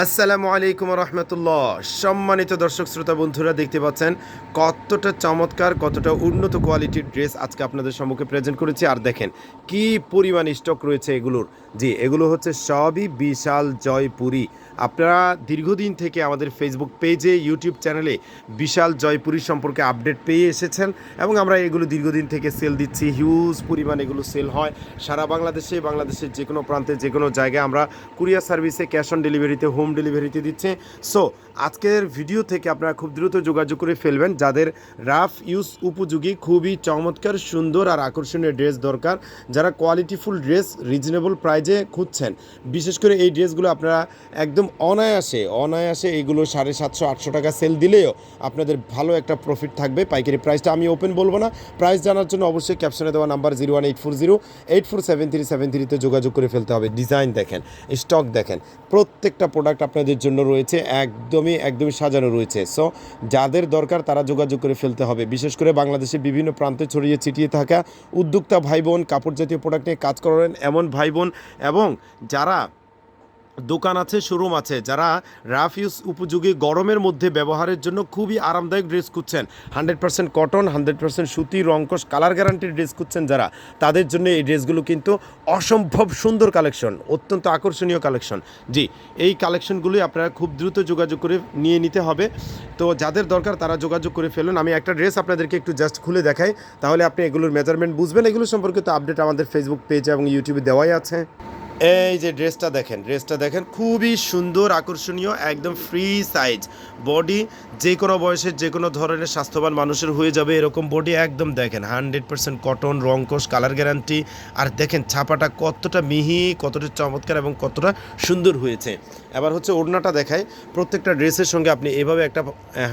আসসালামু আলাইকুম রহমতুল্লাহ। সম্মানিত দর্শক, শ্রোতা, বন্ধুরা, দেখতে পাচ্ছেন কতটা চমৎকার, কতটা উন্নত কোয়ালিটির ড্রেস আজকে আপনাদের সম্মুখে প্রেজেন্ট করেছি। আর দেখেন কি পরিমাণ স্টক রয়েছে এগুলোর। জি, এগুলো হচ্ছে সবই বিশাল জয়পুরি। আপনারা দীর্ঘদিন থেকে আমাদের ফেসবুক পেজে ইউটিউব চ্যানেলে বিশাল জয়পুরি সম্পর্কে আপডেট পেয়ে এসেছেন এবং আমরা এগুলো দীর্ঘদিন থেকে সেল দিচ্ছি। হিউজ পরিমাণ এগুলো সেল হয়। সারা বাংলাদেশে, বাংলাদেশের যে কোনো প্রান্তে যে কোনো জায়গায় আমরা কুরিয়ার সার্ভিসে ক্যাশ অন ডেলিভারিতে হোম ডেলিভারিতে দিচ্ছে। সো আজকের ভিডিও থেকে আপনারা খুব দ্রুত যোগাযোগ করে ফেলবেন। যাদের রাফ ইউজ উপযোগী, খুবই চমৎকার, সুন্দর আর আকর্ষণীয় ড্রেস দরকার, যারা কোয়ালিটিফুল ড্রেস রিজনেবল প্রাইজে খুঁজছেন। বিশেষ করে এই ড্রেসগুলো আপনারা একদম অনায়াসে অনায়াসে এগুলো সাড়ে সাতশো, আটশো টাকা সেল দিলেও আপনাদের ভালো একটা প্রফিট থাকবে। পাইকারি প্রাইসটা আমি ওপেন বলব না। প্রাইস জানার জন্য অবশ্যই ক্যাপশনে দেওয়া number zero one eight four zero eight four seven three seven থ্রিতে যোগাযোগ করে ফেলতে হবে। ডিজাইন দেখেন স্টক দেখেন, প্রত্যেকটা প্রোডাক্ট আপনাদের জন্য রয়েছে, একদমই একদমই সাজানো রয়েছে। সো যাদের দরকার তারা যোগাযোগ করে ফেলতে হবে। বিশেষ করে বাংলাদেশের বিভিন্ন প্রান্তে ছড়িয়ে ছিটিয়ে থাকা উদ্যোক্তা ভাই বোন কাপড় জাতীয় প্রোডাক্ট নিয়ে কাজ করেন এমন ভাই বোন এবং যারা দোকান আছে শোরুম আছে। যারা রাফ ইউজ উপযোগী গরমের মধ্যে ব্যবহারের জন্য খুবই আরামদায়ক ড্রেস খুঁজছেন। Hundred percent cotton, hundred percent সুতি রঙ্কশ কালার গ্যারান্টির ড্রেস খুঁজছেন যারা। তাদের জন্য এই ড্রেসগুলো কিন্তু অসম্ভব সুন্দর কালেকশন অত্যন্ত আকর্ষণীয় কালেকশন জি, এই কালেকশনগুলি আপনারা খুব দ্রুত যোগাযোগ করে নিয়ে নিতে হবে। তো যাদের দরকার তারা যোগাযোগ করে ফেলুন। আমি একটা ড্রেস আপনাদেরকে একটু জাস্ট খুলে দেখাই। তাহলে আপনি এগুলোর মেজারমেন্ট বুঝবেন। এগুলো সম্পর্কিত আপডেট আমাদের ফেসবুক পেজ এবং ইউটিউবে দেওয়াই আছে। এই যে ড্রেসটা দেখেন ড্রেসটা দেখেন, খুবই সুন্দর, আকর্ষণীয়, একদম ফ্রি সাইজ বডি যে কোনো বয়সের যে কোনো ধরনের স্বাস্থ্যবান মানুষের হয়ে যাবে এরকম বডি একদম দেখেন হান্ড্রেড পার্সেন্ট কটন রংকশ কালার গ্যারান্টি আর দেখেন, ছাপাটা কতটা মিহি, কতটা চমৎকার এবং কতটা সুন্দর হয়েছে। এবার হচ্ছে ওড়নাটা দেখায় প্রত্যেকটা ড্রেসের সঙ্গে আপনি এভাবে একটা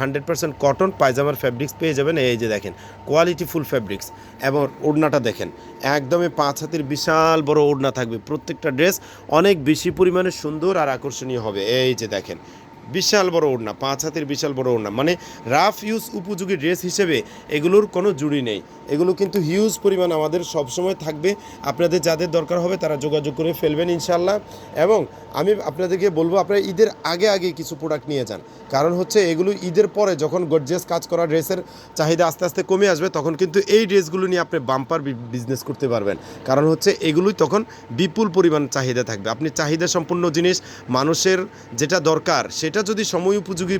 হান্ড্রেড পার্সেন্ট কটন পায়জামার ফ্যাব্রিক্স পেয়ে যাবেন, এই যে দেখেন কোয়ালিটি ফুল ফ্যাব্রিক্স এবং ওড়নাটা দেখেন, একদমই পাঁচ হাতের বিশাল বড় ওড়না থাকবে, প্রত্যেকটা ড্রেস অনেক বেশি পরিমাণে সুন্দর আর আকর্ষণীয় হবে। এই যে দেখেন বিশাল বড় ওড়না, পাঁচ হাতের বিশাল বড় ওড়না। মানে রাফ ইউজ উপযোগী ড্রেস হিসেবে এগুলোর কোনো জুড়ি নেই। এগুলো কিন্তু হিউজ পরিমাণ আমাদের সবসময় থাকবে। আপনাদের যাদের দরকার হবে তারা যোগাযোগ করে ফেলবেন ইনশাল্লাহ এবং আমি আপনাদেরকে বলব, আপনারা ঈদের আগে আগে কিছু প্রোডাক্ট নিয়ে যান। কারণ হচ্ছে এগুলো ঈদের পরে যখন গর্জিয়াস কাজ করা ড্রেসের চাহিদা আস্তে আস্তে কমে আসবে, তখন কিন্তু এই ড্রেসগুলো নিয়ে আপনি বাম্পার বিজনেস করতে পারবেন। কারণ হচ্ছে এগুলোই তখন বিপুল পরিমাণ চাহিদা থাকবে। আপনি চাহিদা সম্পূর্ণ জিনিস মানুষের যেটা দরকার সেটা যদি সময় উপযোগী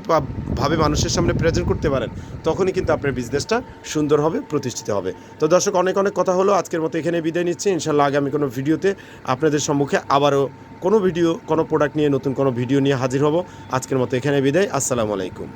ভাবে মানুষের সামনে প্রেজেন্ট করতে পারেন, তখনই কিন্তু আপনার বিজনেসটা সুন্দর হবে, প্রতিষ্ঠিত হবে। তো দর্শক, অনেক অনেক কথা হলো, আজকের মতো এখানে বিদায় নিচ্ছি। ইনশাল্লাহ আগামী কোনো ভিডিওতে আপনাদের সম্মুখে আবারও কোনো ভিডিও কোনো প্রোডাক্ট নিয়ে নতুন কোনো ভিডিও নিয়ে হাজির হব। আজকের মতো এখানে বিদায়। আসসালামু আলাইকুম।